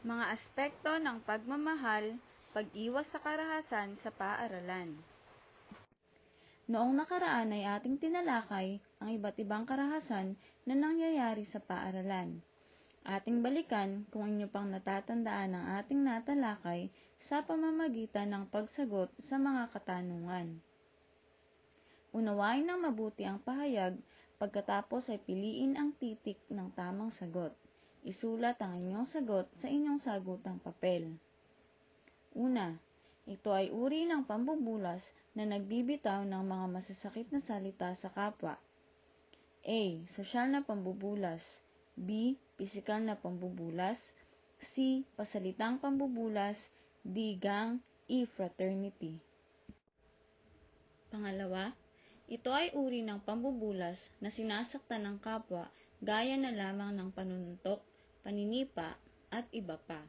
Mga aspekto ng pagmamahal, pag-iwas sa karahasan sa paaralan. Noong nakaraan ay ating tinalakay ang iba't ibang karahasan na nangyayari sa paaralan. Ating balikan kung inyo pang natatandaan ang ating natalakay sa pamamagitan ng pagsagot sa mga katanungan. Unawain ng mabuti ang pahayag pagkatapos ay piliin ang titik ng tamang sagot. Isulat ang inyong sagot sa inyong sagutang papel. Una, ito ay uri ng pambubulas na nagbibitaw ng mga masasakit na salita sa kapwa. A. Sosyal na pambubulas. B. Pisikal na pambubulas. C. Pasalitang pambubulas. D. Gang. E. Fraternity. Pangalawa, ito ay uri ng pambubulas na sinasaktan ng kapwa gaya na lamang ng panununtok, paninipa, at iba pa.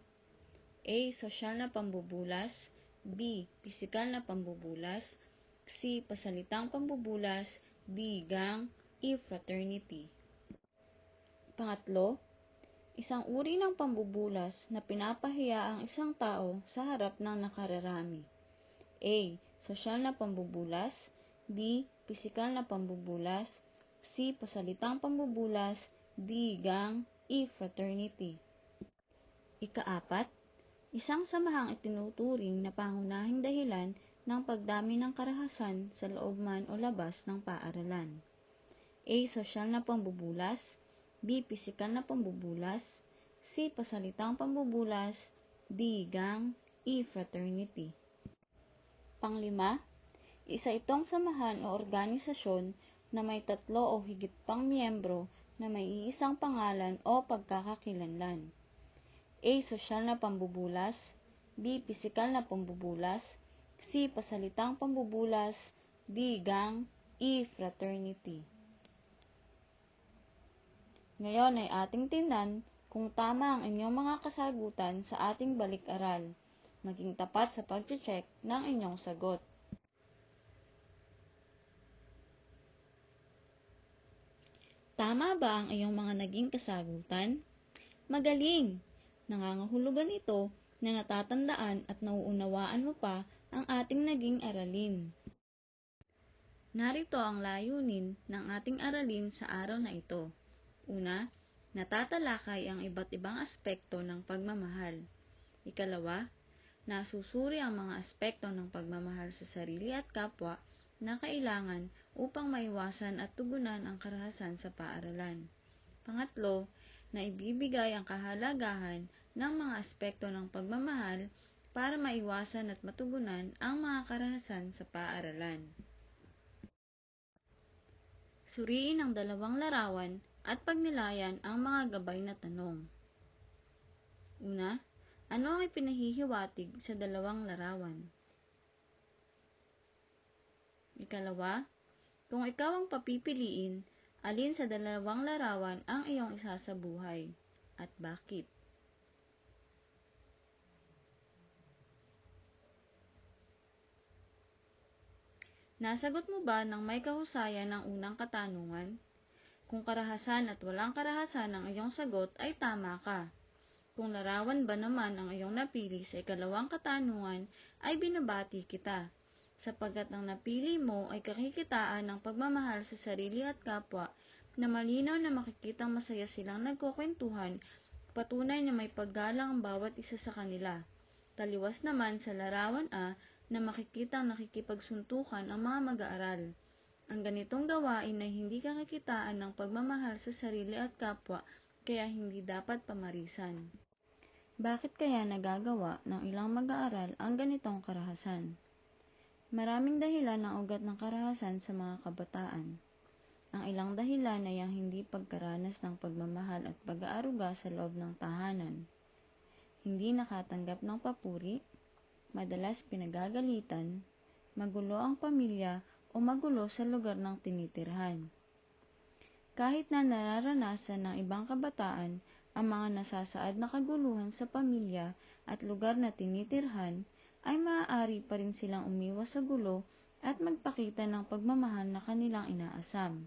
A. Sosyal na pambubulas. B. Pisikal na pambubulas. C. Pasalitang pambubulas. D. Gang. E. Fraternity. Pangatlo, isang uri ng pambubulas na pinapahiya ang isang tao sa harap ng nakararami. A. Sosyal na pambubulas. B. Pisikal na pambubulas. C. Pasalitang pambubulas. D. Gang. E. Fraternity. Ikaapat, isang samahang itinuturing na pangunahing dahilan ng pagdami ng karahasan sa loob man o labas ng paaralan. A. Sosyal na pambubulas. B. Pisikal na pambubulas. C. Pasalitang pambubulas. D. Gang. E. Fraternity. Panglima, isa itong samahan o organisasyon na may tatlo o higit pang miyembro na may iisang pangalan o pagkakakilanlan. A. Sosyal na pambubulas. B. Pisikal na pambubulas. C. Pasalitang pambubulas. D. Gang. E. Fraternity. Ngayon ay ating tingnan kung tama ang inyong mga kasagutan sa ating balik-aral. Maging tapat sa pag-check ng inyong sagot. Tama ba ang iyong mga naging kasagutan? Magaling! Nangangahulugan ito na natatandaan at nauunawaan mo pa ang ating naging aralin. Narito ang layunin ng ating aralin sa araw na ito. Una, natatalakay ang iba't ibang aspekto ng pagmamahal. Ikalawa, nasusuri ang mga aspekto ng pagmamahal sa sarili at kapwa na kailangan upang maiwasan at tugunan ang karahasan sa paaralan. Pangatlo, na ibibigay ang kahalagahan ng mga aspekto ng pagmamahal para maiwasan at matugunan ang mga karahasan sa paaralan. Suriin ang dalawang larawan at pagnilayan ang mga gabay na tanong. Una, ano ang ipinahihiwatig sa dalawang larawan? Ikalawa, kung ikaw ang papipiliin, alin sa dalawang larawan ang iyong isasabuhay at bakit? Nasagot mo ba ng may kahusayan ang unang katanungan? Kung karahasan at walang karahasan ang iyong sagot ay tama ka. Kung larawan ba naman ang iyong napili sa ikalawang katanungan ay binabati kita sapagkat ang napili mo ay kakikitaan ng pagmamahal sa sarili at kapwa na malinaw na makikitang masaya silang nagkukwentuhan, patunay na may paggalang ang bawat isa sa kanila. Taliwas naman sa larawan A na makikitang nakikipagsuntukan ang mga mag-aaral. Ang ganitong gawain ay hindi kakikitaan ng pagmamahal sa sarili at kapwa, kaya hindi dapat pamarisan. Bakit kaya nagagawa ng ilang mag-aaral ang ganitong karahasan? Maraming dahilan ang ugat ng karahasan sa mga kabataan. Ang ilang dahilan ay ang hindi pagkaranas ng pagmamahal at pag-aaruga sa loob ng tahanan. Hindi nakatanggap ng papuri, madalas pinagagalitan, magulo ang pamilya o magulo sa lugar ng tinitirhan. Kahit na nararanasan ng ibang kabataan ang mga nasasaad na kaguluhan sa pamilya at lugar na tinitirhan, ay maaari pa rin silang umiwas sa gulo at magpakita ng pagmamahal na kanilang inaasam.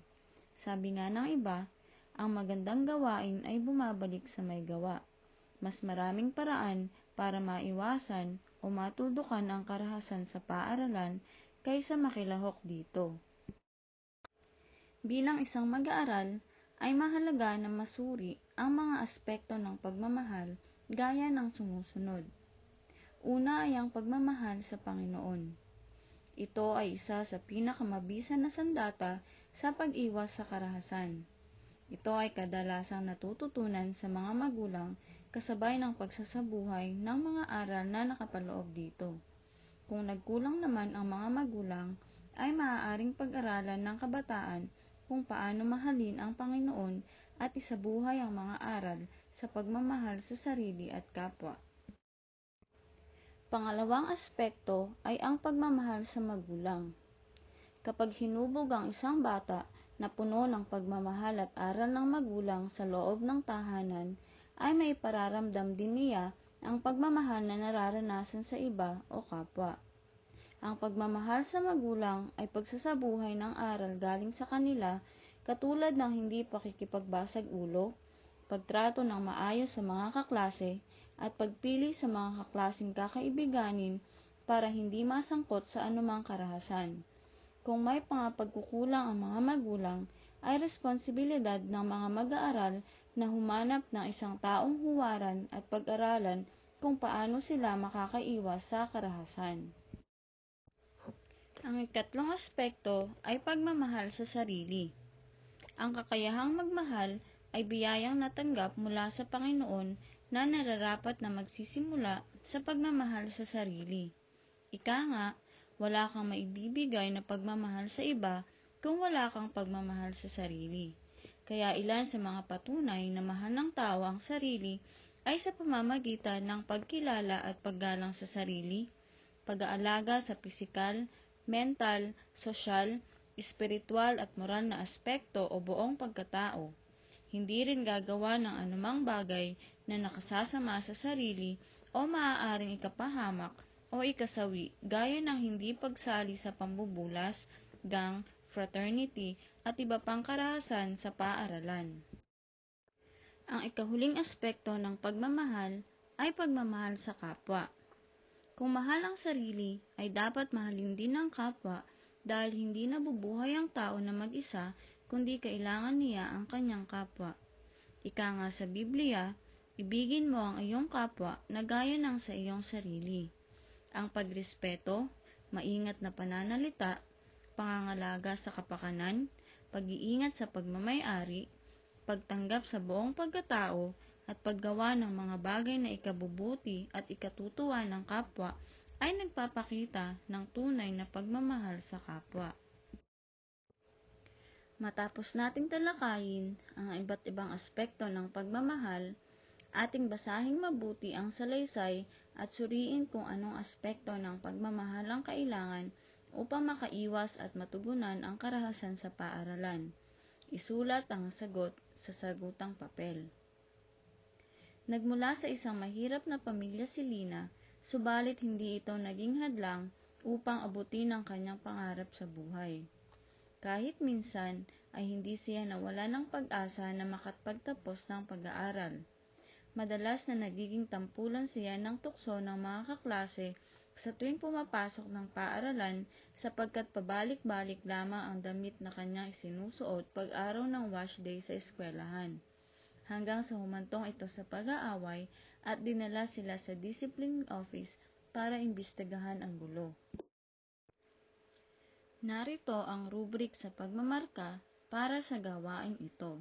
Sabi nga ng iba, ang magandang gawain ay bumabalik sa may gawa. mas maraming paraan para maiwasan o matudukan ang karahasan sa paaralan kaysa makilahok dito. Bilang isang mag-aaral, ay mahalaga na masuri ang mga aspekto ng pagmamahal gaya ng sumusunod. Una ay ang pagmamahal sa Panginoon. Ito ay isa sa pinakamabisa na sandata sa pag-iwas sa karahasan. Ito ay kadalasang natututunan sa mga magulang kasabay ng pagsasabuhay ng mga aral na nakapaloob dito. Kung nagkulang naman ang mga magulang, ay maaaring pag-aralan ng kabataan kung paano mahalin ang Panginoon at isabuhay ang mga aral sa pagmamahal sa sarili at kapwa. Pangalawang aspekto ay ang pagmamahal sa magulang. Kapag hinubog ang isang bata na puno ng pagmamahal at aral ng magulang sa loob ng tahanan, ay may pararamdam din niya ang pagmamahal na nararanasan sa iba o kapwa. Ang pagmamahal sa magulang ay pagsasabuhay ng aral galing sa kanila katulad ng hindi pakikipagbasag ulo, pagtrato ng maayos sa mga kaklase, at pagpili sa mga kaklasing kakaibiganin para hindi masangkot sa anumang karahasan. Kung may pangapagkukulang ang mga magulang, ay responsibilidad ng mga mag-aaral na humanap ng isang taong huwaran at pag-aralan kung paano sila makakaiwas sa karahasan. Ang ikatlong aspekto ay pagmamahal sa sarili. Ang kakayahang magmahal ay biyayang natanggap mula sa Panginoon na nararapat na magsisimula sa pagmamahal sa sarili. Ika nga, wala kang maibibigay na pagmamahal sa iba kung wala kang pagmamahal sa sarili. Kaya ilan sa mga patunay na mahal ng tao ang sarili ay sa pamamagitan ng pagkilala at paggalang sa sarili, pag-aalaga sa pisikal, mental, sosyal, espiritual at moral na aspekto o buong pagkatao. Hindi rin gagawa ng anumang bagay na nakasasama sa sarili o maaaring ikapahamak o ikasawi gaya ng hindi pagsali sa pambubulas, gang, fraternity at iba pang karahasan sa paaralan. Ang ikahuling aspekto ng pagmamahal ay pagmamahal sa kapwa. Kung mahal ang sarili, ay dapat mahalin din ang kapwa dahil hindi nabubuhay ang tao na mag-isa kundi kailangan niya ang kanyang kapwa. Ika nga sa Biblia, ibigin mo ang iyong kapwa na gaya ng sa iyong sarili. Ang pagrespeto, maingat na pananalita, pangangalaga sa kapakanan, pag-iingat sa pagmamayari, pagtanggap sa buong pagkatao, at paggawa ng mga bagay na ikabubuti at ikatutuwa ng kapwa ay nagpapakita ng tunay na pagmamahal sa kapwa. Matapos nating talakayin ang iba't ibang aspekto ng pagmamahal, ating basahing mabuti ang salaysay at suriin kung anong aspekto ng pagmamahal ang kailangan upang makaiwas at matugunan ang karahasan sa paaralan. Isulat ang sagot sa sagutang papel. Nagmula sa isang mahirap na pamilya si Lina, subalit hindi ito naging hadlang upang abutin ang kanyang pangarap sa buhay. Kahit minsan ay hindi siya nawala ng pag-asa na makapagtapos ng pag-aaral. Madalas na nagiging tampulan siya ng tukso ng mga kaklase sa tuwing pumapasok ng paaralan sapagkat pabalik-balik lamang ang damit na kanyang isinusuot pag araw ng wash day sa eskwelahan. Hanggang sa humantong ito sa pag-aaway at dinala sila sa discipline office para imbestigahan ang gulo. Narito ang rubrik sa pagmamarka para sa gawain ito.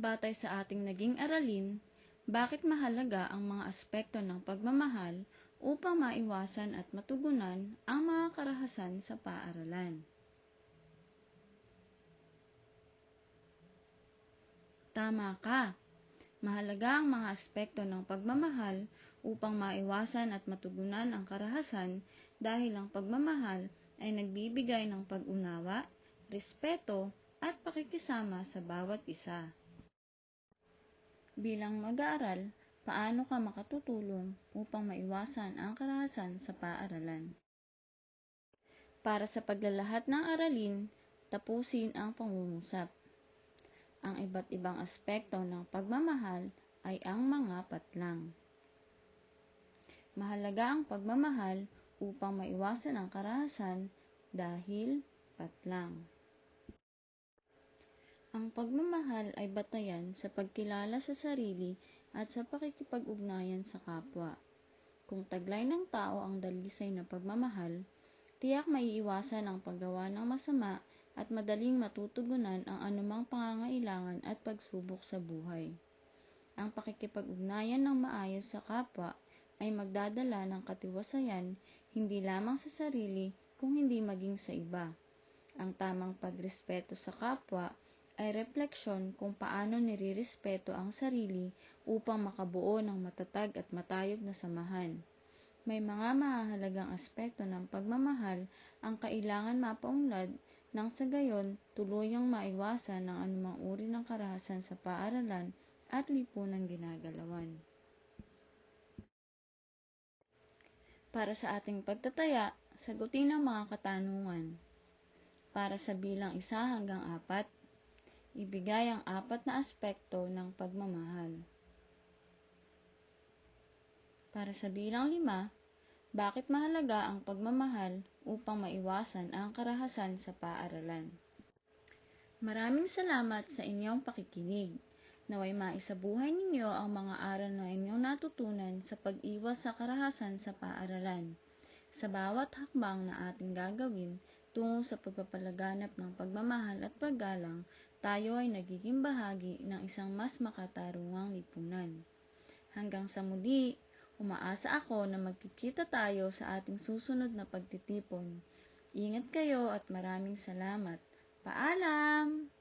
Batay sa ating naging aralin, bakit mahalaga ang mga aspekto ng pagmamahal upang maiwasan at matugunan ang mga karahasan sa paaralan. Tama ka! Mahalaga ang mga aspekto ng pagmamahal upang maiwasan at matugunan ang karahasan dahil ang pagmamahal ay nagbibigay ng pag-unawa, respeto, at pakikisama sa bawat isa. Bilang mag-aaral, paano ka makatutulong upang maiwasan ang karahasan sa paaralan? Para sa paglalahat ng aralin, tapusin ang pangungusap. Ang iba't ibang aspekto ng pagmamahal ay ang mga patlang. Mahalaga ang pagmamahal upang maiwasan ang karahasan dahil patlang. Ang pagmamahal ay batayan sa pagkilala sa sarili at sa pakikipag-ugnayan sa kapwa. Kung taglay ng tao ang dalisay na pagmamahal, tiyak maiiwasan ang paggawa ng masama at madaling matutugunan ang anumang pangangailangan at pagsubok sa buhay. Ang pakikipag-ugnayan ng maayos sa kapwa ay magdadala ng katiwasayan hindi lamang sa sarili kung hindi maging sa iba. Ang tamang pagrespeto sa kapwa ay refleksyon kung paano nirirespeto ang sarili upang makabuo ng matatag at matayog na samahan. May mga mahahalagang aspekto ng pagmamahal ang kailangan mapaunlad nang sa gayon tuluyang maiwasan ng anumang uri ng karahasan sa paaralan at lipunang ginagalawan. Para sa ating pagtataya, sagutin ang mga katanungan. Para sa bilang isa hanggang apat, ibigay ang apat na aspekto ng pagmamahal. Para sa bilang lima, bakit mahalaga ang pagmamahal upang maiwasan ang karahasan sa paaralan? Maraming salamat sa inyong pakikinig. Naway maisabuhay ninyo ang mga aral na inyong natutunan sa pag-iwas sa karahasan sa paaralan. Sa bawat hakbang na ating gagawin tungo sa pagpapalaganap ng pagmamahal at paggalang, tayo ay nagiging bahagi ng isang mas makatarungang lipunan. Hanggang sa muli, umaasa ako na magkikita tayo sa ating susunod na pagtitipon. Ingat kayo at maraming salamat. Paalam!